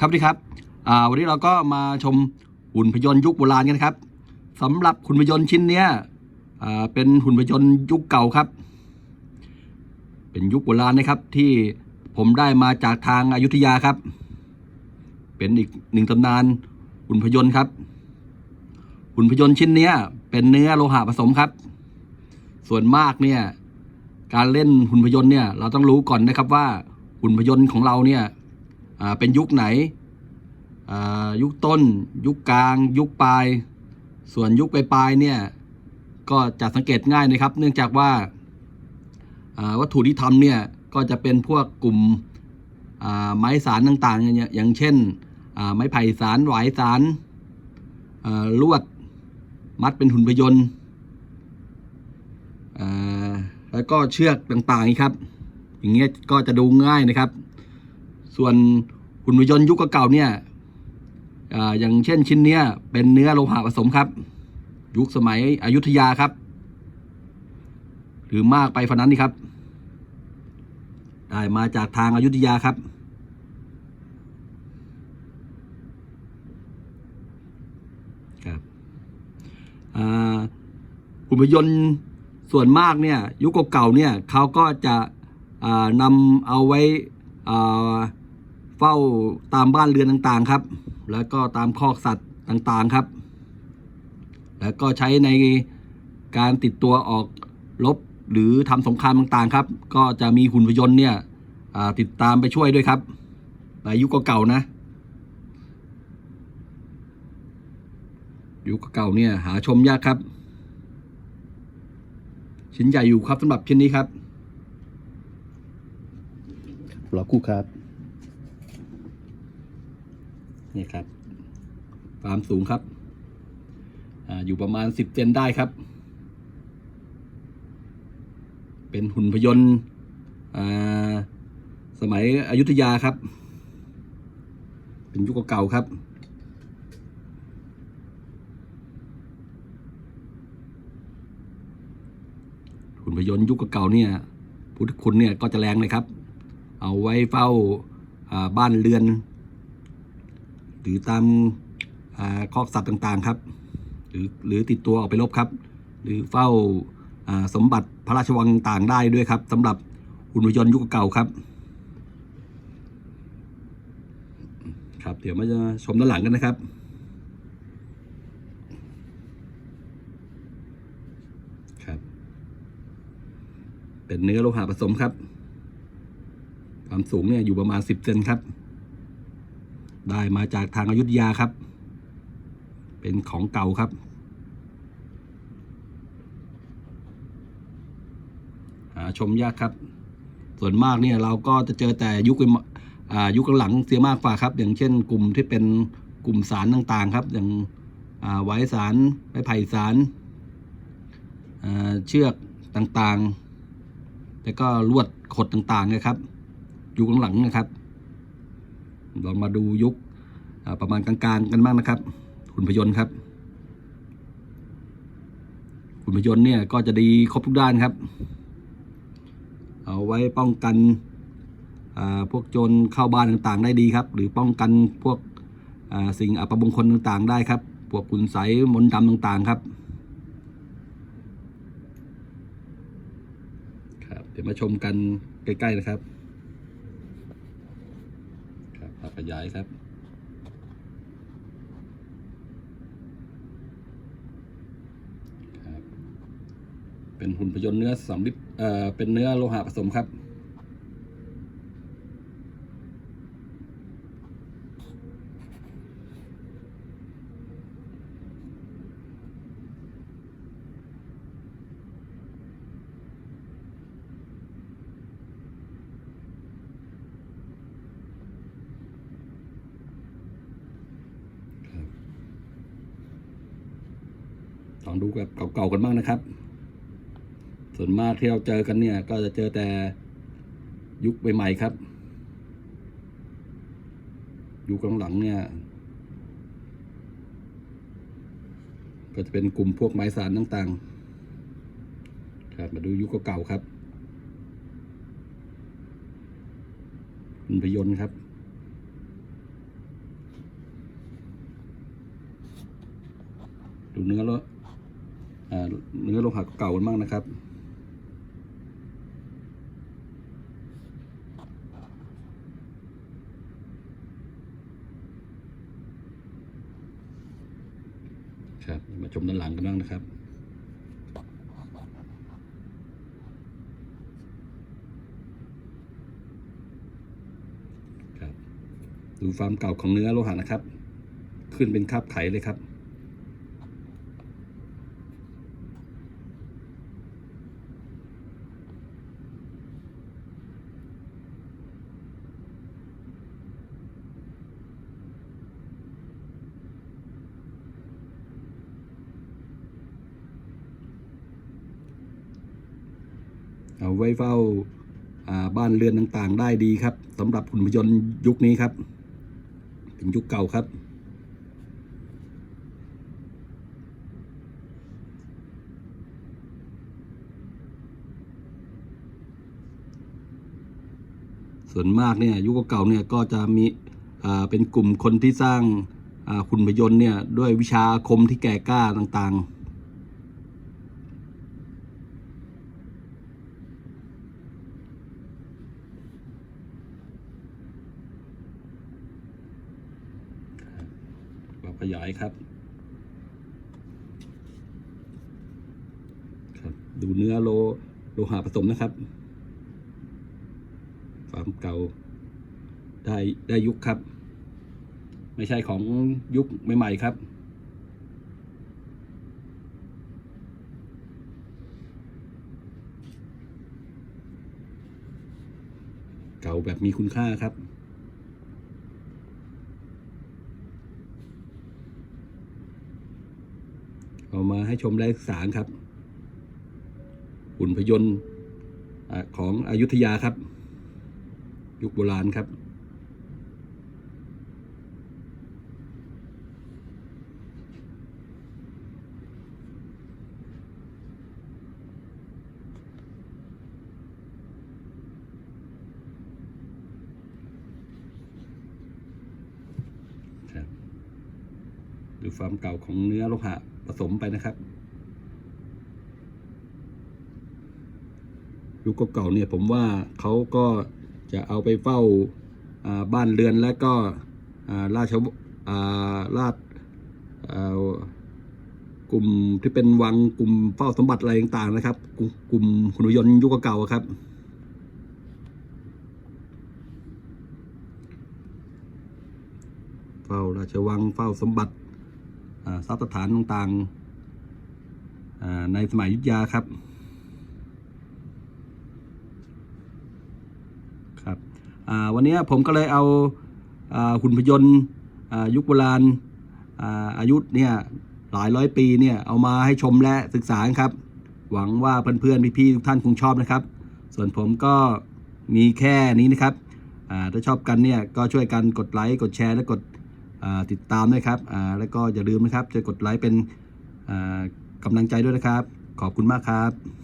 ครับสวัสดีครับวันนี้เราก็มาชมหุ่นพยนต์ยุคโบราณกันครับสำหรับหุ่นพยนต์ชิ้นเนี้ยเป็นหุ่นพยนต์ยุคเก่าครับ เป็นยุคโบราณนะครับที่ผมได้มาจากทางอายุทยาครับ เป็นอีกหนึ่งตำนานหุ่นพยนต์ครับ หุ่นพยนต์ชิ้นเนี้ยเป็นเนื้อโลหะผสมครับ ส่วนมากเนี่ยการเล่นหุ่นพยนต์เนี่ยเราต้องรู้ก่อนนะครับว่าหุ่นพยนต์ของเราเนี่ย เป็นยุคไหนอ่ายุคต้น ยุคกลาง ยุคปลาย ส่วนยุคปลายเนี่ย ก็จะสังเกตง่ายนะครับ เนื่องจากว่าอ่าวัตถุที่ทำเนี่ย ก็จะเป็นพวกกลุ่มอ่าไม้สารต่างๆ อย่างอย่างเช่นอ่าไม้ไผ่สารหวายสารอ่าลวดมัดเป็นหุ่นพยนต์อ่าแล้วก็เชือกต่างๆครับ อย่างเงี้ยก็จะดูง่ายนะครับ ส่วนหุ่นพยนต์ยุคเก่าเนี่ยอย่างเช่นชิ้นเนี้ยเป็นเนื้อโลหะผสมครับ ยุคสมัยอยุธยาครับ หรือมากไปฝันนั้นนี่ครับ ได้มาจากทางอายุทยาครับ ครับอ่าหุ่นพยนต์ส่วนมากเนี่ยยุคเก่าเนี่ยเขาก็จะนำเอาไว้อ่า เฝ้าตามบ้านเรือนต่างๆครับ แล้วก็ตามคอกสัตว์ต่างๆครับ แล้วก็ใช้ในการติดตัวออกรบหรือทำสงครามต่างๆครับ ก็จะมีหุ่นพยนต์เนี่ยติดตามไปช่วยด้วยครับในยุคเก่าๆนะ ยุคเก่าเนี่ยหาชมยากครับ ชิ้นใหญ่อยู่ครับสำหรับชิ้นนี้ครับรอคู่ครับ นี่ครับความสูงครับออยู่ประมาณสิบเซนได้ครับ เป็นหุ่นพยนต์สมัยอยุธยาครับ เป็นยุคเก่าครับหุ่นพยนต์ยุคเก่าเนี่ยพุทธคุณเนี่ยก็จะแรงเลยครับ เอาไว้เฝ้าาบ้านเรือน หรือตามอาคอกสัตว์ต่างๆครับ หรือหรือติดตัวออกไปรบครับ หรือเฝ้าสมบัติพระราชวังต่างได้ด้วยครับสำหรับหุ่นยนต์ยุคเก่าครับ ครับ เดี๋ยวมาจะชมด้านหลังกันนะครับ ครับ เป็นเนื้อโลหะผสมครับ ความสูงเนี่ยอยู่ประมาณสิบเซนครับ ได้มาจากทางอายุทยาครับ เป็นของเก่าครับ หาชมยากครับ ส่วนมากเนี่ยเราก็จะเจอแต่ยุคยุคหลังเสียมากกว่าครับ อย่างเช่น กลุ่มที่เป็นกลุ่มสารต่างๆครับ อย่างาไว้สารไม้ไผ่สาราเชือกต่างๆ แล้วก็ลวดขดต่างๆนะครับยุคหลังๆนะครับ เรามาดูยุคประมาณกลางๆกันบ้างนะครับหุ่นพยนต์ครับหุ่นพยนต์เนี่ยก็จะดีครบทุกด้านครับ เอาไว้ป้องกันพวกโจรเข้าบ้านต่างๆ ได้ดีครับ หรือป้องกันพวกสิ่งอัปมงคลต่างๆ ได้ครับพวกคุณไสมนต์ดำต่างๆครับครับ เดี๋ยวมาชมกันใกล้ ๆ นะครับ ครับปรับข ยายครับ เป็นหุ่นพยนต์เนื้อสำลิดเอ่อเป็นเนื้อโลหะผสมครับ ดูแบบเก่าๆกันบ้างนะครับ ส่วนมากที่เราเจอกันเนี่ย ก็จะเจอแต่ยุคใหม่ๆครับ ยุคหลังๆเนี่ย ก็จะเป็นกลุ่มพวกไม้สารต่างๆ ครับ มาดูยุคเก่าๆครับคุณพยนต์ครับดูเนื้อแล้ว เนื้อโลหะเก่ากันบ้างนะครับ ครับ มาชมด้านหลังกันบ้างนะครับครับดูความเก่าของเนื้อโลหะนะครับ ขึ้นเป็นคราบไขเลยครับ เอา ไว้เฝ้าบ้านเรือนต่างๆ ได้ดีครับสำหรับหุ่นพยนต์ยุคนี้ครับ เป็นยุคเก่าครับ ส่วนมากเนี่ยยุคเก่าเนี่ยก็จะมีเป็นกลุ่มคนที่สร้างหุ่นพยนต์เนี่ยด้วยวิชาคมที่แก่กล้าต่างๆ ปรับขยายครับครับ ดูเนื้อโลโลหะผสมนะครับ ความเก่าได้ได้ยุคครับ ไม่ใช่ของยุคใหม่ๆครับเก่าแบบมีคุณค่าครับ เอามาให้ชมได้ศึกษาครับหุ่นพยนต์ของอยุธยาครับ ยุคโบราณครับ ดูความเก่าของเนื้อโลหะผสมไปนะครับยุคเก่าๆเนี่ยผมว่าเขาก็จะเอาไปเฝ้าอ่าบ้านเรือนและก็อ่าราชวาราชกลุ่มที่เป็นวังกลุ่มเฝ้าสมบัติอะไรต่างๆนะครับ กลุ่มกลุ่มขุนยนต์ยุคเก่าครับ เฝ้าราชวังเฝ้าสมบัติ ทรัพย์สถานต่างๆในสมัยยุทธยาครับครับวันนี้ผมก็เลยเอาหุ่นพยนต์ยุคโบราณอายุเนี่ยหลายร้อยปีเนี่ยเอามาให้ชมและศึกษาครับ หวังว่าเพื่อนๆพี่ๆทุกท่านคงชอบนะครับ ส่วนผมก็มีแค่นี้นะครับถ้าชอบกันเนี่ยก็ช่วยกันกดไลค์กดแชร์และกด ติดตามด้วยครับแล้วก็อย่าลืมนะครับจะกดไลค์เป็นกำลังใจด้วยนะครับ ขอบคุณมากครับ